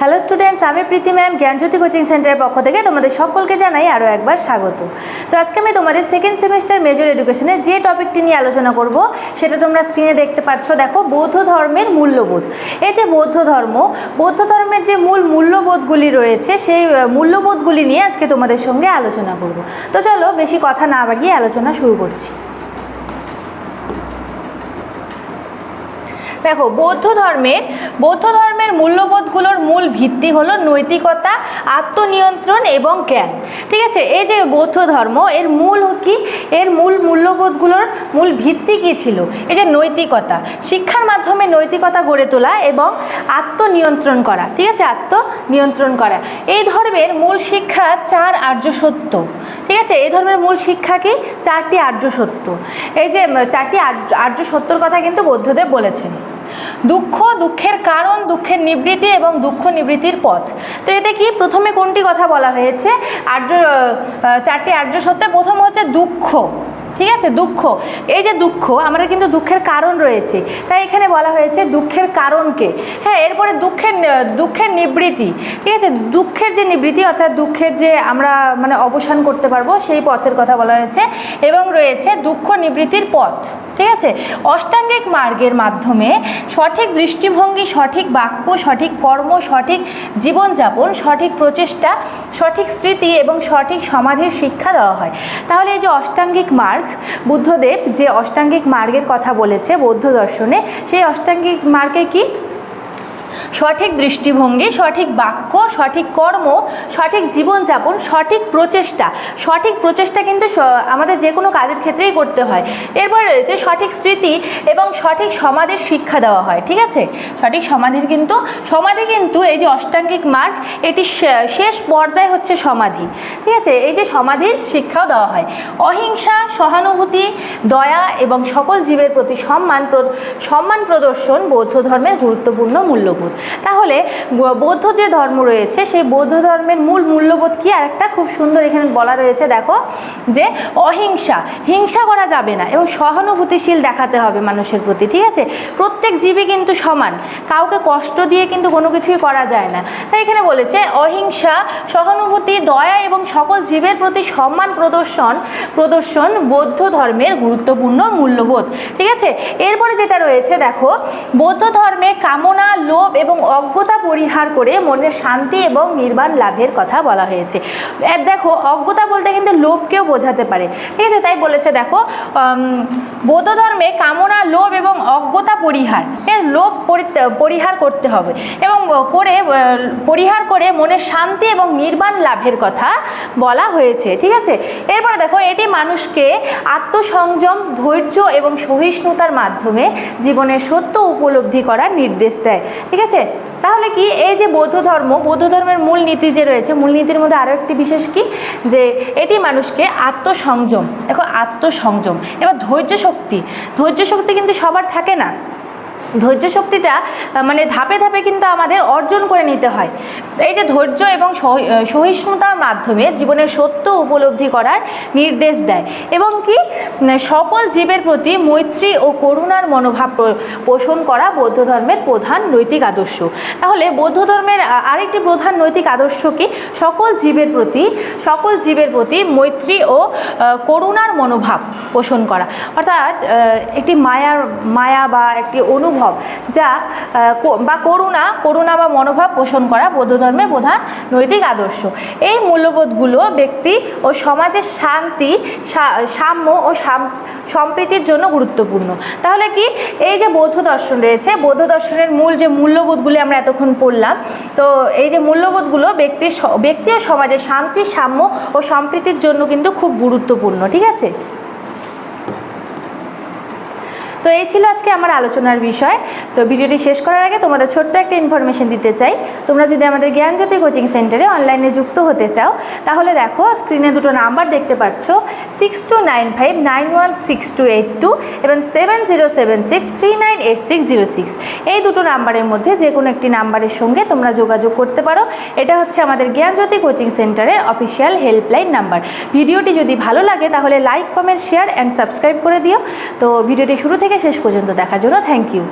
Hello students আমি প্রীতি ma'am জ্ঞানজ্যোতি coaching সেন্টারের পক্ষ থেকে তোমাদের সকলকে জানাই আরও একবার স্বাগত। তো আজকে আমি তোমাদের সেকেন্ড সেমিস্টার মেজর এডুকেশনে যে টপিকটি নিয়ে আলোচনা করব, সেটা তোমরা স্ক্রিনে দেখতে পাচ্ছ। দেখো, বৌদ্ধ ধর্মের মূল্যবোধ। এই যে বৌদ্ধ ধর্ম, বৌদ্ধ ধর্মের যে মূল মূল্যবোধগুলি রয়েছে, সেই মূল্যবোধগুলি নিয়ে আজকে তোমাদের সঙ্গে আলোচনা করব। তো চলো, বেশি কথা না বাড়িয়ে আলোচনা শুরু করছি। দেখো, বৌদ্ধ ধর্মের বৌদ্ধ ধর্মের মূল্যবোধগুলোর মূল ভিত্তি হলো নৈতিকতা, আত্মনিয়ন্ত্রণ এবং জ্ঞান। ঠিক আছে? এই যে বৌদ্ধ ধর্ম, এর মূল কি? এর মূল মূল্যবোধগুলোর মূল ভিত্তি কী ছিল? এই যে নৈতিকতা, শিক্ষার মাধ্যমে নৈতিকতা গড়ে তোলা এবং আত্মনিয়ন্ত্রণ করা। ঠিক আছে? আত্মনিয়ন্ত্রণ করা। এই ধর্মের মূল শিক্ষা চার আর্য সত্য। ঠিক আছে? এই ধর্মের মূল শিক্ষা কি? চারটি আর্য সত্য। এই যে চারটি আর্য- সত্যর কথা কিন্তু বৌদ্ধদেব বলেছেন। দুঃখ, দুঃখের কারণ, দুঃখের নিবৃত্তি এবং দুঃখ নিবৃত্তির পথ। তো এতে কি প্রথমে কোনটি কথা বলা হয়েছে? আর্য চারটি আর্য সত্যে। প্রথম হচ্ছে দুঃখ। ঠিক আছে? দুঃখ। এই যে দুঃখ, আমাদের কিন্তু দুঃখের কারণ রয়েছে। তাই এখানে বলা হয়েছে দুঃখের কারণকে। হ্যাঁ এরপরে দুঃখের দুঃখের নিবৃত্তি ঠিক আছে? দুঃখের যে নিবৃত্তি অর্থাৎ দুঃখের যে আমরা মানে অবসান করতে পারব, সেই পথের কথা বলা হয়েছে। এবং রয়েছে দুঃখ নিবৃত্তির পথ। ঠিক আছে? অষ্টাঙ্গিক মার্গের মাধ্যমে সঠিক দৃষ্টিভঙ্গি, সঠিক বাক্য, সঠিক কর্ম, সঠিক জীবনযাপন, সঠিক প্রচেষ্টা, সঠিক স্মৃতি এবং সঠিক সমাধির শিক্ষা দেওয়া হয়। তাহলে এই যে অষ্টাঙ্গিক মার্গ বুদ্ধদেব যে অষ্টাঙ্গিক মার্গের কথা বলেছে বৌদ্ধ দর্শনে সেই অষ্টাঙ্গিক মার্গে কি? সঠিক দৃষ্টিভঙ্গি, সঠিক বাক্য, সঠিক কর্ম, সঠিক জীবনযাপন, সঠিক প্রচেষ্টা। সঠিক প্রচেষ্টা কিন্তু আমাদের যে কোনো কাজের ক্ষেত্রেই করতে হয়। এরপর রয়েছে সঠিক স্মৃতি এবং সঠিক সমাধির শিক্ষা দেওয়া হয়, ঠিক আছে? সঠিক সমাধির কিন্তু, সমাধি কিন্তু এই যে অষ্টাঙ্গিক মার্গ, এটি শেষ পর্যায় হচ্ছে সমাধি, ঠিক আছে? এই যে সমাধির শিক্ষাও দেওয়া হয়। অহিংসা, সহানুভূতি, দয়া এবং সকল জীবের প্রতি সম্মান সম্মান প্রদর্শন বৌদ্ধ ধর্মের গুরুত্বপূর্ণ মূল্যবোধ। তাহলে বৌদ্ধ যে ধর্ম রয়েছে, সেই বৌদ্ধ ধর্মের মূল মূল্যবোধ কি? আর একটা খুব সুন্দর এখানে বলা রয়েছে, দেখো, যে অহিংসা। হিংসা করা যাবে না এবং সহানুভূতিশীল দেখাতে হবে মানুষের প্রতি, ঠিক আছে? প্রত্যেক জীবই কিন্তু সমান। কাউকে কষ্ট দিয়ে কিন্তু কোনো কিছুই করা যায় না। তাই এখানে বলেছে, অহিংসা, সহানুভূতি, দয়া এবং সকল জীবের প্রতি সম্মান প্রদর্শন প্রদর্শন বৌদ্ধ ধর্মের গুরুত্বপূর্ণ মূল্যবোধ, ঠিক আছে? এরপরে যেটা রয়েছে, দেখো, বৌদ্ধ ধর্মে কামনা, লোভ এবং অজ্ঞতা পরিহার করে মনের শান্তি এবং নির্বাণ লাভের কথা বলা হয়েছে। দেখো, অজ্ঞতা বলতে কিন্তু লোভকেও বোঝাতে পারে। ঠিক আছে, তাই বলেছে দেখো বৌদ্ধ ধর্মে কামনা, লোভ এবং অজ্ঞতা পরিহার। লোভ পরিহার করতে হবে এবং করে পরিহার করে মনের শান্তি এবং নির্বাণ লাভের কথা বলা হয়েছে। ঠিক আছে? এরপরে দেখো, এটি মানুষকে আত্মসংযম, ধৈর্য এবং সহিষ্ণুতার মাধ্যমে জীবনের সত্য উপলব্ধি করার নির্দেশ দেয়। ঠিক আছে? তাহলে কি এই যে বৌদ্ধ ধর্ম, বৌদ্ধ ধর্মের মূল নীতি যে রয়েছে, মূল নীতির মধ্যে আরও একটি বিশেষ কি? যে এটি মানুষকে আত্মসংযম, দেখো আত্মসংযম। এবার ধৈর্য শক্তি ধৈর্য শক্তি কিন্তু সবার থাকে না। ধৈর্য শক্তিটা মানে ধাপে ধাপে কিন্তু আমাদের অর্জন করে নিতে হয়। এই যে ধৈর্য এবং সহি- সহিষ্ণুতার মাধ্যমে জীবনের সত্য উপলব্ধি করার নির্দেশ দেয়। এবং কি সকল জীবের প্রতি মৈত্রী ও করুণার মনোভাব পোষণ করা বৌদ্ধ ধর্মের প্রধান নৈতিক আদর্শ। তাহলে বৌদ্ধ ধর্মের আরেকটি প্রধান নৈতিক আদর্শ কি? সকল জীবের প্রতি, সকল জীবের প্রতি মৈত্রী ও করুণার মনোভাব পোষণ করা। অর্থাৎ একটি মায়ার, মায়া বা একটি অনুভব যা বা করুণা করুণা বা মনোভাব পোষণ করা বৌদ্ধ ধর্মের প্রধান নৈতিক আদর্শ। এই মূল্যবোধগুলো ব্যক্তি ও সমাজের শান্তি সাম্য ও সাম- সম্প্রীতির জন্য গুরুত্বপূর্ণ। তাহলে কি? এই যে বৌদ্ধ দর্শন রয়েছে, বৌদ্ধ দর্শনের মূল যে মূল্যবোধগুলি আমরা এতক্ষণ পড়লাম, তো এই যে মূল্যবোধগুলো ব্যক্তির ব্যক্তি ও সমাজের শান্তি, সাম্য ও সম্প্রীতির জন্য কিন্তু খুব গুরুত্বপূর্ণ, ঠিক আছে? তো এই ছিল আজকে আমার আলোচনার বিষয়। তো ভিডিওটি শেষ করার আগে তোমাদের ছোট্ট একটা ইনফরমেশন দিতে চাই। তোমরা যদি আমাদের জ্ঞানজ্যোতি কোচিং সেন্টারে অনলাইনে যুক্ত হতে চাও, তাহলে দেখো স্ক্রিনে দুটো নাম্বার দেখতে পাচ্ছ six two nine five nine one six two eight two এবং seven zero seven six three nine eight six zero six এই দুটো নাম্বারের মধ্যে যে কোনো একটি নাম্বারের সঙ্গে তোমরা যোগাযোগ করতে পারো। এটা হচ্ছে আমাদের জ্ঞানজ্যোতি কোচিং সেন্টারের অফিসিয়াল হেল্পলাইন নাম্বার ভিডিওটি যদি ভালো লাগে, তাহলে like comment share and subscribe করে দিও। তো ভিডিওটি শুরু থেকে শেষ পর্যন্ত দেখার জন্য থ্যাংক ইউ